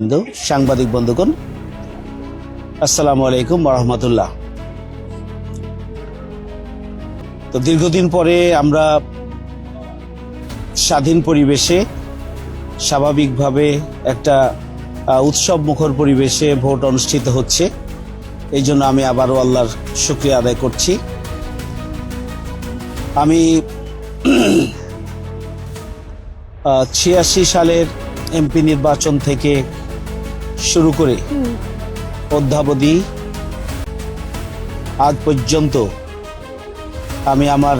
বন্ধু, সাংবাদিক বন্ধুগণ, আসসালামু আলাইকুম রহমতুল্লাহ। তো দীর্ঘদিন পরে আমরা স্বাধীন পরিবেশে স্বাভাবিকভাবে একটা উৎসব মুখর পরিবেশে ভোট অনুষ্ঠিত হচ্ছে। এই জন্য আমি আবারও আল্লাহর শুক্রিয়া আদায় করছি। আমি ছিয়াশি সালের এমপি নির্বাচন থেকে শুরু করে। অধ্যাবধি আজ পর্যন্ত আমি আমার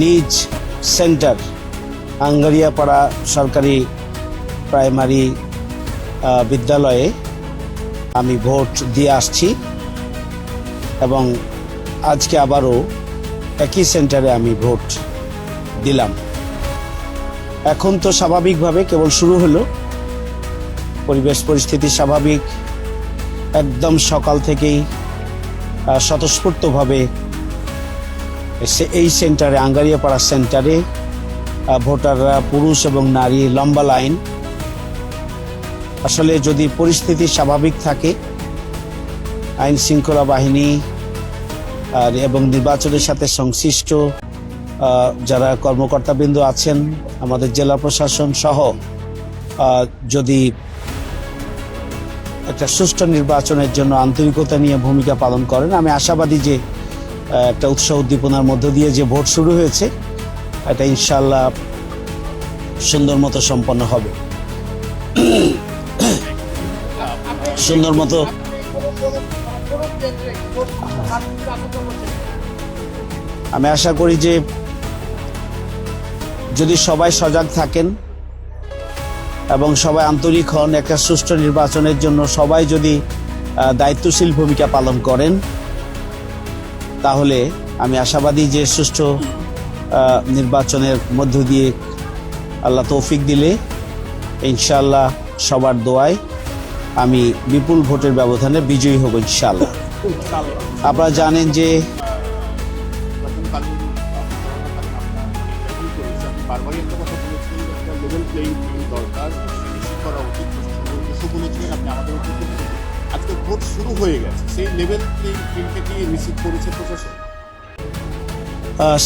নিজ সেন্টার আঙ্গারিয়াপাড়া সরকারি প্রাইমারি বিদ্যালয়ে আমি ভোট দিয়ে আসছি এবং আজকে আবারও একই সেন্টারে আমি ভোট দিলাম। এখন তো স্বাভাবিকভাবে কেবল শুরু হলো। পরিবেশ পরিস্থিতি স্বাভাবিক। একদম সকাল থেকেই স্বতঃস্ফূর্তভাবে সে- এই সেন্টারে, আঙ্গারিয়াপাড়া সেন্টারে ভোটাররা, পুরুষ এবং নারী, লম্বা লাইন। আসলে যদি পরিস্থিতি স্বাভাবিক থাকে, আইন শৃঙ্খলা বাহিনী আর এবং নির্বাচনের সাথে সংশ্লিষ্ট যারা কর্মকর্তাবৃন্দ আছেন, আমাদের জেলা প্রশাসন সহ যদি একটা সুষ্ঠু নির্বাচনের জন্য আন্তরিকতা নিয়ে ভূমিকা পালন করেন। আমি আশাবাদী যে একটা উৎসাহ উদ্দীপনার মধ্য দিয়ে যে ভোট শুরু হয়েছে, এটা ইনশাল্লাহ সুন্দর মতো সম্পন্ন হবে। সুন্দর মতো আমি আশা করি যে, যদি সবাই সজাগ থাকেন এবং সবাই আন্তরিক হন একটা সুষ্ঠু নির্বাচনের জন্য সবাই যদি দায়িত্বশীল ভূমিকা পালন করেন তাহলে আমি আশাবাদী যে সুষ্ঠু নির্বাচনের মধ্য দিয়ে আল্লাহ তৌফিক দিলে ইনশাল্লাহ সবার দোয়ায় আমি বিপুল ভোটের ব্যবধানে বিজয়ী হব ইনশাল্লাহ আপনারা জানেন যে বারবারই একটা কথা লেভেল প্লেইং ফিল্ড দরকার নিশ্চিত করা উচিত আপনি আমাদের আজকে ভোট শুরু হয়ে গেছে, সেই লেভেল প্লেইং ফিল্ডকে কি নিশ্চিত করেছে প্রশাসন?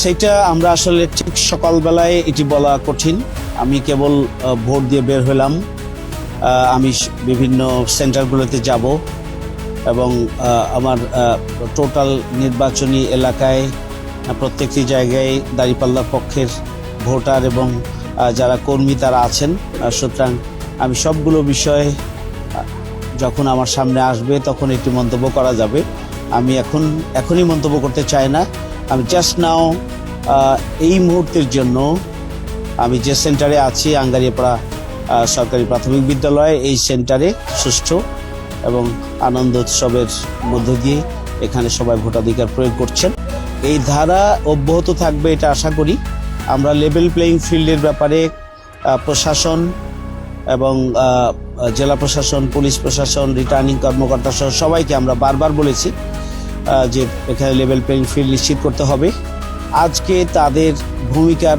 সেটা আমরা আসলে ঠিক সকালবেলায় এটি বলা কঠিন। আমি কেবল ভোট দিয়ে বের হলাম। আমি বিভিন্ন সেন্টারগুলোতে যাব এবং আমার টোটাল নির্বাচনী এলাকায় প্রত্যেকটি জায়গায় দাঁড়িপাল্লার পক্ষের ভোটার এবং যারা কর্মী তারা আছেন। সুতরাং আমি সবগুলো বিষয়ে যখন আমার সামনে আসবে তখন একটি মন্তব্য করা যাবে। আমি এখন, এখনই মন্তব্য করতে চাই না। আমি জাস্ট নাও এই মুহূর্তের জন্য আমি যে সেন্টারে আছি, আঙ্গারিয়াপাড়া সরকারি প্রাথমিক বিদ্যালয়, এই সেন্টারে সুষ্ঠু এবং আনন্দ উৎসবের মধ্য দিয়ে এখানে সবাই ভোটাধিকার প্রয়োগ করছেন। এই ধারা অব্যাহত থাকবে এটা আশা করি। আমরা লেভেল প্লেয়িং ফিল্ডের ব্যাপারে প্রশাসন এবং জেলা প্রশাসন, পুলিশ প্রশাসন রিটার্নিং কর্মকর্তা সহ সবাইকে আমরা বারবার বলেছি যে এখানে লেভেল প্লেয়িং ফিল্ড নিশ্চিত করতে হবে। আজকে তাদের ভূমিকার